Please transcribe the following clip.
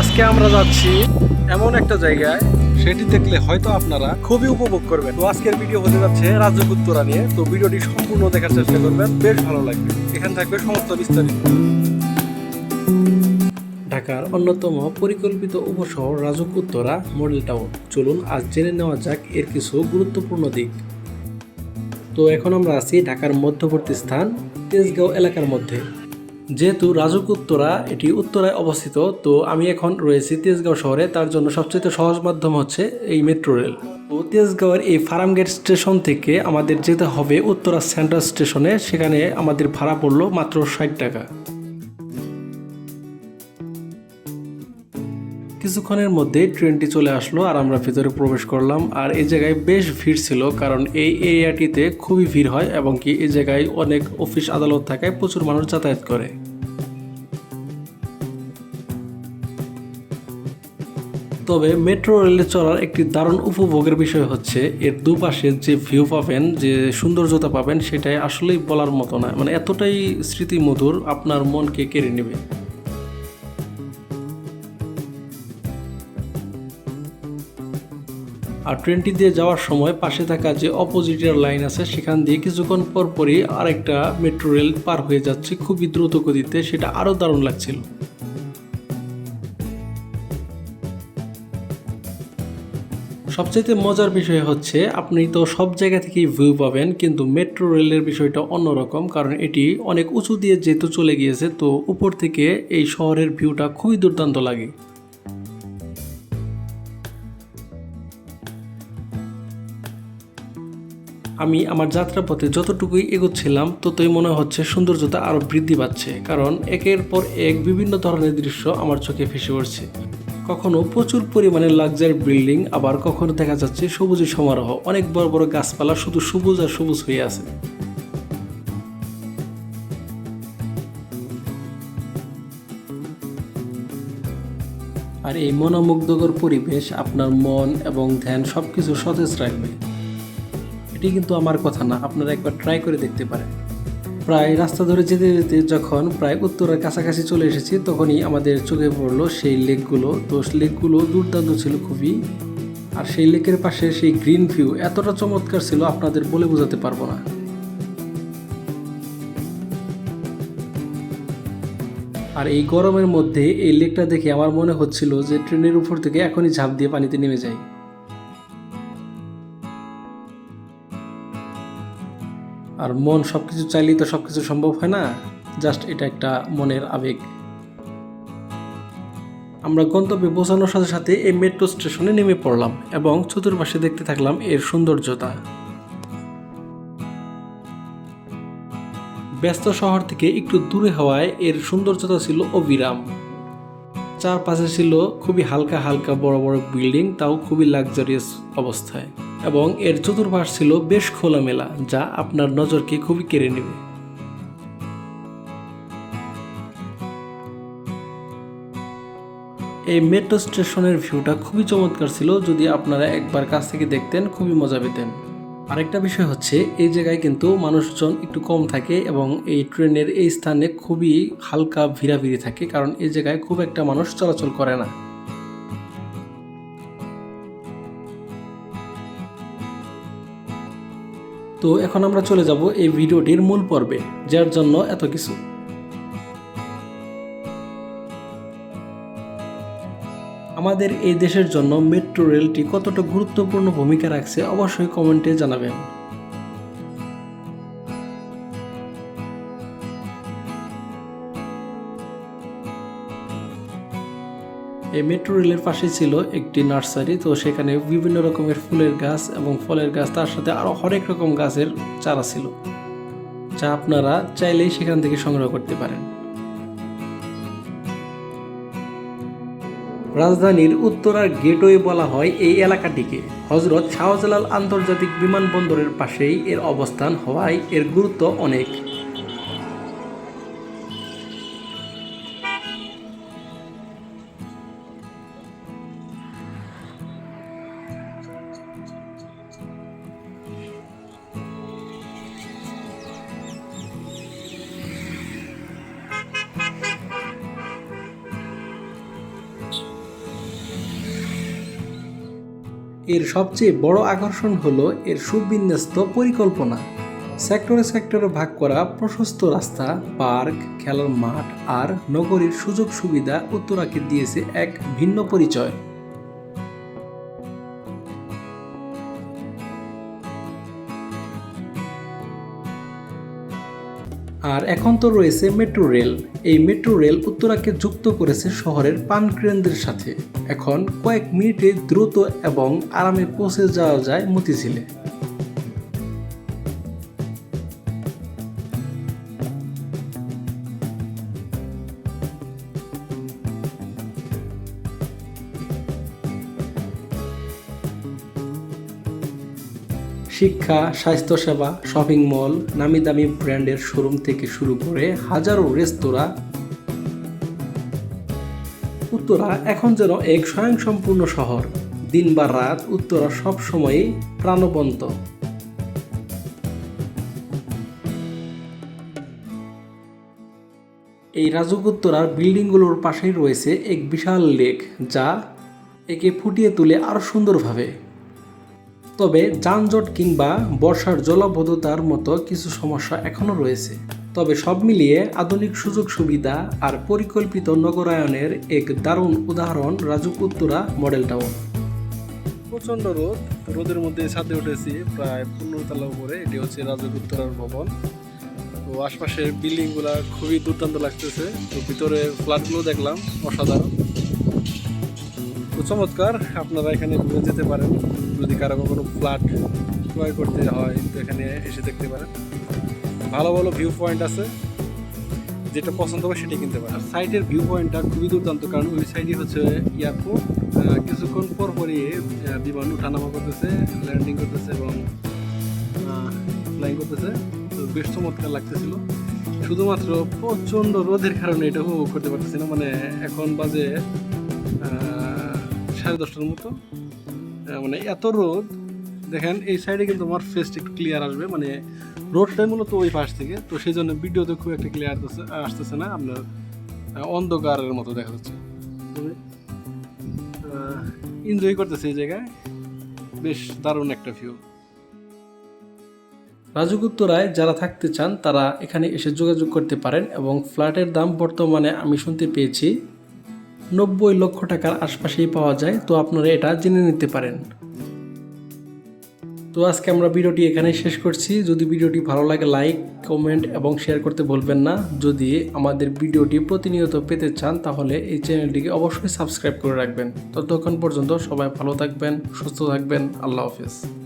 আজকে আমরা যাচ্ছি এমন একটা জায়গায়, সেটি দেখলে হয়তো আপনারা খুবই উপভোগ করবেন। তো আজকের ভিডিও হতে যাচ্ছে রাজযোগ উত্তরা নিয়ে। তো ভিডিওটি সম্পূর্ণ দেখার চেষ্টা করবেন, বেশ ভালো লাগবে। এখানে থাকবে সমস্ত বিস্তারিত। ঢাকার অন্যতম পরিকল্পিত উপশহর রাজুক উত্তরা, মডেল টাউন। চলুন আজ জেনে নেওয়া যাক এর কিছু গুরুত্বপূর্ণ দিক। তো এখন আমরা আছি ঢাকার মধ্যবর্তী স্থান, তেজগাঁও এলাকার মধ্যে। যেহেতু রাজুক উত্তরা এটি উত্তরায় অবস্থিত, তো আমি এখন রয়েছি তেজগাঁও শহরে। তার জন্য সবচেয়ে সহজ মাধ্যম হচ্ছে এই মেট্রো রেল। তো তেজগাঁওয়ের এই ফার্মগেট স্টেশন থেকে আমাদের যেতে হবে উত্তরা সেন্ট্রাল স্টেশনে। সেখানে আমাদের ভাড়া পড়ল মাত্র ষাট টাকা। কিছুক্ষণের মধ্যে ট্রেনটি চলে আসলো আর আমরা ভিতরে প্রবেশ করলাম। আর এই জায়গায় বেশ ভিড় ছিল কারণ এই এরিয়াটিতে খুবই ভিড় হয় এবং কি এই জায়গায় অনেক অফিস আদালত থাকায় প্রচুর মানুষ যাতায়াত করে। তবে মেট্রো রেলে চলার একটি দারুণ উপভোগের বিষয় হচ্ছে, এর দুপাশে যে ভিউ পাবেন, যে সৌন্দর্যতা পাবেন, সেটাই আসলেই বলার মতো না। মানে এতটাই স্মৃতিমধুর আপনার মনকে কেড়ে নেবে। আর ট্রেনটি দিয়ে যাওয়ার সময় পাশে থাকা যে অপোজিটের লাইন আছে, সেখান দিয়ে কিছুক্ষণ পর পরই আরেকটা মেট্রো রেল পার হয়ে যাচ্ছে খুবই দ্রুত গতিতে, সেটা আরও দারুণ লাগছিল। সবচেয়ে মজার বিষয় হচ্ছে, আপনি তো সব জায়গা থেকেই ভিউ পাবেন, কিন্তু মেট্রো রেলের বিষয়টা অন্যরকম, কারণ এটি অনেক উঁচু দিয়ে যেহেতু চলে গিয়েছে, তো উপর থেকে এই শহরের ভিউটা খুবই দুর্দান্ত লাগে। আমি আমার যাত্রাপথে যতটুকুই এগোচ্ছিলাম, ততই মনে হচ্ছে সৌন্দর্যতা আরও বৃদ্ধি পাচ্ছে, কারণ একের পর এক বিভিন্ন ধরনের দৃশ্য আমার চোখে ভেসে উঠছে। কখনো প্রচুর পরিমাণে লাক্সারি বিল্ডিং, আবার কখনো দেখা যাচ্ছে সবুজের সমারোহ, অনেক বড় বড় গাছপালা শুধু সবুজ আর সবুজ হয়ে আছে। আর এই মনোমুগ্ধকর পরিবেশ আপনার মন এবং ধ্যান সব কিছু সতেজ রাখবে। এটি কিন্তু আমার কথা না, আপনারা একবার ট্রাই করে দেখতে পারেন। প্রায় রাস্তা ধরে যেতে যেতে যখন প্রায় উত্তরের কাছাকাছি চলে এসেছি, তখনই আমাদের চোখে পড়ল সেই লেকগুলো। তো লেকগুলো দুর্দান্ত ছিল খুবই। আর সেই লেকের পাশে সেই গ্রিন ভিউ এতটা চমৎকার ছিল, আপনাদের বলে বোঝাতে পারব না। আর এই গরমের মধ্যে এই লেকটা দেখে আমার মনে হচ্ছিল যে ট্রেনের উপর থেকে এখনই ঝাঁপ দিয়ে পানিতে নেমে যাই। আর মন সব কিছু চাইলেই তো সব কিছু সম্ভব হয় না? জাস্ট এটা একটা মনের আবেগ। আমরা গন্তব্যে পৌঁছানোর সাথে সাথে এই মেট্রো স্টেশনে নেমে পড়লাম এবং চতুর্পাশে দেখতে থাকলাম এর সৌন্দর্যতা। ব্যস্ত শহর থেকে একটু দূরে হওয়ায় এর সৌন্দর্যতা ছিল অবিরাম। চারপাশে ছিল খুবই হালকা হালকা বড় বড় বিল্ডিং, তাও খুবই লাক্সারিয়াস অবস্থায়। এবং এর চতুর্পাশ ছিল বেশ খোলামেলা, যা আপনার নজরকে খুবই কেড়ে নেবে। এই মেট্রো স্টেশনের ভিউটা খুবই চমৎকার ছিল, যদি আপনারা একবার কাছ থেকে দেখতেন, খুবই মজা পেতেন। আরেকটা বিষয় হচ্ছে, এই জায়গায় কিন্তু মানুষজন একটু কম থাকে এবং এই ট্রেনের এই স্থানে খুবই হালকা ভিড়াভিড়ি থাকে, কারণ এই জায়গায় খুব একটা মানুষ চলাচল করে না। তো এখন আমরা চলে যাব এই ভিডিওটির মূল পর্বে, যার জন্য এত কিছু। আমাদের এই দেশের জন্য মেট্রো রেলটি কতটা গুরুত্বপূর্ণ ভূমিকা রাখছে অবশ্যই কমেন্টে জানাবেন। এই মেট্রো রেলের পাশে ছিল একটি নার্সারি। তো সেখানে বিভিন্ন রকমের ফুলের গাছ এবং ফলের গাছ, তার সাথে আরও হরেক রকম গাছের চারা ছিল, যা আপনারা চাইলেই সেখান থেকে সংগ্রহ করতে পারেন। রাজধানীর উত্তরার গেটওয়ে বলা হয় এই এলাকাটিকে। হজরত শাহজালাল আন্তর্জাতিক বিমানবন্দরের পাশেই এর অবস্থান হওয়ায় এর গুরুত্ব অনেক। এর সবচেয়ে বড় আকর্ষণ হল এর সুবিন্যস্ত পরিকল্পনা। সেক্টরে সেক্টরে ভাগ করা প্রশস্ত রাস্তা, পার্ক, খেলার মাঠ আর নগরীর সুযোগ সুবিধা উত্তরাকে দিয়েছে এক ভিন্ন পরিচয়। আর এখন তো রয়েছে মেট্রো রেল। এই মেট্রো রেল উত্তরাকে যুক্ত করেছে শহরের পানকেন্দ্রের সাথে। এখন কয়েক মিনিটে দ্রুত এবং আরামে পৌঁছে যাওয়া যায় মতিঝিলে। শিক্ষা, স্বাস্থ্যসেবা, শপিং মল নামি দামি ব্র্যান্ডের শোরুম থেকে শুরু করে হাজারো রেস্তোরাঁ। উত্তরা এখন যেন এক স্বয়ংসম্পূর্ণ শহর। দিন বা রাত উত্তরা সব সময়ই প্রাণবন্ত। এই রাজুক উত্তরার বিল্ডিংগুলোর পাশেই রয়েছে এক বিশাল লেক যা একে ফুটিয়ে তুলে আরও সুন্দরভাবে। তবে যানজট কিংবা বর্ষার জলাবদ্ধতার মতো কিছু সমস্যা এখনও রয়েছে। তবে সব মিলিয়ে আধুনিক সুযোগ সুবিধা আর পরিকল্পিত নগরায়নের এক দারুণ উদাহরণ রাজুক উত্তরা মডেল টাউন। প্রচণ্ড রোদ। রোদের মধ্যে ছাদে উঠেছি, প্রায় পনেরো তলা উপরে। এটি হচ্ছে রাজুক উত্তরার ভবন। তো আশপাশের বিল্ডিংগুলা খুবই দুর্দান্ত লাগতেছে। তো ভিতরে ফ্ল্যাটগুলো দেখলাম, অসাধারণ। তো চমৎকার, আপনারা এখানে ঘুরে যেতে পারেন। যদি কারও কখনো ফ্ল্যাট ক্রয় করতে হয়, তো এখানে এসে দেখতে পারেন। ভালো ভালো ভিউ পয়েন্ট আছে। যেটা পছন্দ হবে সেটাই কিনতে পারেন। সাইটের ভিউ পয়েন্টটা খুবই দুর্দান্ত, কারণ ওই সাইডে হচ্ছে এয়ারপোর্ট কিছুক্ষণ পর পরই বিমান উঠানামা করতেছে ল্যান্ডিং করতেছে এবং ফ্লাইং করতেছে। তো বেশ চমৎকার লাগতেছিল। শুধুমাত্র প্রচণ্ড রোদের কারণে এটা উপভোগ করতে পারতেছি না। মানে এখন বাজে সাড়ে দশটার মতো। মানে এত রোদ, দেখেন এই সাইডে কিন্তু আমার ফেসটা একটু ক্লিয়ার আসবে। মানে রোডটাই মূলত ওই পাশ থেকে। তো সেই জন্য ভিডিওতে খুব একটা ক্লিয়ার আসতেছে না। আপনার অন্ধকারের মতো দেখা যাচ্ছে। এনজয় করতেছে এই জায়গায়। বেশ দারুণ একটা ভিউ রাজগুত্তরায় যারা থাকতে চান, তারা এখানে এসে যোগাযোগ করতে পারেন এবং ফ্ল্যাটের দাম বর্তমানে আমি শুনতে পেয়েছি নব্বই লক্ষ টাকার আশপাশেই পাওয়া যায়, তো আপনারা এটা জেনে নিতে পারেন। তো আজকে আমরা ভিডিওটি এখানে শেষ করছি। যদি ভিডিওটি ভালো লাগে, লাইক, কমেন্ট এবং শেয়ার করতে ভুলবেন না। যদি আমাদের ভিডিওটি প্রতিনিয়ত পেতে চান, তাহলে এই চ্যানেলটিকে অবশ্যই সাবস্ক্রাইব করে রাখবেন। ততক্ষণ পর্যন্ত সবাই ভালো থাকবেন, সুস্থ থাকবেন। আল্লাহ হাফেজ।